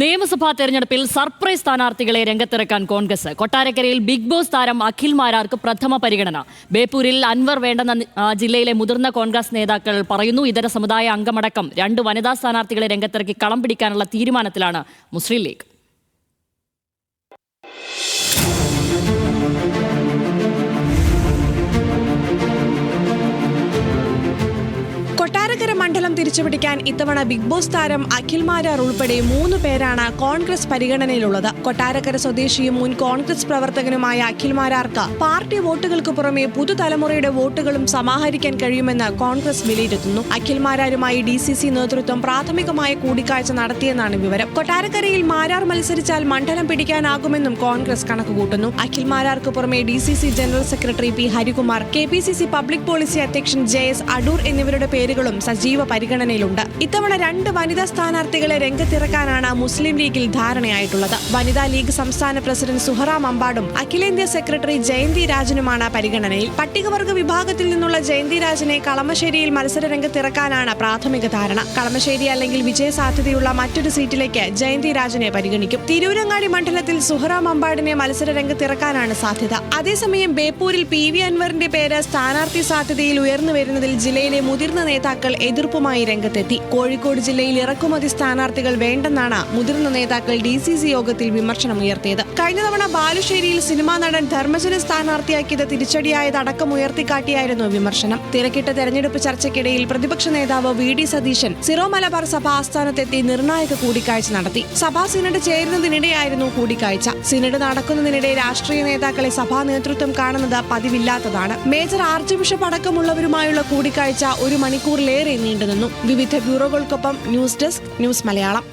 നിയമസഭാ തെരഞ്ഞെടുപ്പിൽ സർപ്രൈസ് സ്ഥാനാർത്ഥികളെ രംഗത്തിറക്കാൻ കോൺഗ്രസ്. കൊട്ടാരക്കരയിൽ ബിഗ് ബോസ് താരം അഖിൽ മാരാർക്ക് പ്രഥമ പരിഗണന. ബേപ്പൂരിൽ അൻവർ വേണ്ടെന്ന ജില്ലയിലെ മുതിർന്ന കോൺഗ്രസ് നേതാക്കൾ പറയുന്നു ഇതര സമുദായ അംഗമടക്കം രണ്ട് വനിതാ സ്ഥാനാർത്ഥികളെ രംഗത്തിറക്കി കളം പിടിക്കാനുള്ള തീരുമാനത്തിലാണ് മുസ്ലിം ലീഗ്. മണ്ഡലം തിരിച്ചുപിടിക്കാൻ ഇത്തവണ ബിഗ് ബോസ് താരം അഖിൽ മാരാർ ഉൾപ്പെടെ മൂന്ന് പേരാണ് കോൺഗ്രസ് പരിഗണനയിലുള്ളത്. കൊട്ടാരക്കര സ്വദേശിയും മുൻ കോൺഗ്രസ് പ്രവർത്തകനുമായ അഖിൽ മാരാർക്ക് പാർട്ടി വോട്ടുകൾക്ക് പുറമെ പുതുതലമുറയുടെ വോട്ടുകളും സമാഹരിക്കാൻ കഴിയുമെന്ന് കോൺഗ്രസ് വിലയിരുത്തുന്നു. അഖിൽ മാരാരുമായി ഡി സി സി നേതൃത്വം പ്രാഥമികമായ കൂടിക്കാഴ്ച നടത്തിയെന്നാണ് വിവരം. കൊട്ടാരക്കരയിൽ മാരാർ മത്സരിച്ചാൽ മണ്ഡലം പിടിക്കാനാകുമെന്നും കോൺഗ്രസ് കണക്കുകൂട്ടുന്നു. അഖിൽ മാരാർക്ക് പുറമെ D C C general secretary P Harikumar K P C C public policy അധ്യക്ഷൻ ജെ എസ് അടൂർ എന്നിവരുടെ പേരുകളും സജീവ പരിഗണനയിലുണ്ട്. ഇത്തവണ രണ്ട് വനിതാ സ്ഥാനാർത്ഥികളെ രംഗത്തിറക്കാനാണ് മുസ്ലിം ലീഗിൽ ധാരണയായിട്ടുള്ളത്. വനിതാ ലീഗ് സംസ്ഥാന പ്രസിഡന്റ് സുഹറ മമ്പാടും അഖിലേന്ത്യാ സെക്രട്ടറി ജയന്തി രാജനുമാണ് പരിഗണനയിൽ. പട്ടികവർഗ വിഭാഗത്തിൽ നിന്നുള്ള ജയന്തി രാജനെ കളമശ്ശേരിയിൽ മത്സര രംഗത്തിറക്കാനാണ് പ്രാഥമിക ധാരണ. കളമശ്ശേരി അല്ലെങ്കിൽ വിജയ സാധ്യതയുള്ള മറ്റൊരു സീറ്റിലേക്ക് ജയന്തി രാജനെ പരിഗണിക്കും. തിരൂരങ്ങാടി മണ്ഡലത്തിൽ സുഹറ മമ്പാടിനെ മത്സര രംഗത്തിറക്കാനാണ് സാധ്യത. അതേസമയം ബേപ്പൂരിൽ പി വി അൻവറിന്റെ പേര് സ്ഥാനാർത്ഥി സാധ്യതയിൽ ഉയർന്നു വരുന്നതിൽ ജില്ലയിലെ മുതിർന്ന നേതാക്കൾ എതിർപ്പുമായി രംഗത്തെത്തി. കോഴിക്കോട് ജില്ലയിൽ ഇറക്കുമതി സ്ഥാനാർത്ഥികൾ വേണ്ടെന്നാണ് മുതിർന്ന നേതാക്കൾ ഡി സി സി യോഗത്തിൽ വിമർശനമുയർത്തിയത്. കഴിഞ്ഞ തവണ ബാലുശ്ശേരിയിൽ സിനിമാ നടൻ ധർമ്മജനെ സ്ഥാനാർത്ഥിയാക്കിയത് തിരിച്ചടിയായതടക്കം ഉയർത്തിക്കാട്ടിയായിരുന്നു വിമർശനം. തിരക്കിട്ട തെരഞ്ഞെടുപ്പ് ചർച്ചയ്ക്കിടയിൽ പ്രതിപക്ഷ നേതാവ് V D Satheesan Syro Malabar സഭ ആസ്ഥാനത്തെത്തി നിർണായക കൂടിക്കാഴ്ച നടത്തി. സഭാ സിനഡ് ചേരുന്നതിനിടെയായിരുന്നു കൂടിക്കാഴ്ച. സിനഡ് നടക്കുന്നതിനിടെ രാഷ്ട്രീയ നേതാക്കളെ സഭാ നേതൃത്വം കാണുന്നത് പതിവില്ലാത്തതാണ്. മേജർ ആർച്ച് ബിഷപ്പ് അടക്കമുള്ളവരുമായുള്ള കൂടിക്കാഴ്ച ഒരു മണിക്കൂറിലേറെ നീണ്ടുനിന്നു വിവിധ ബ്യൂറോകൾക്കൊപ്പം ന്യൂസ് ഡെസ്ക് ന്യൂസ് മലയാളം.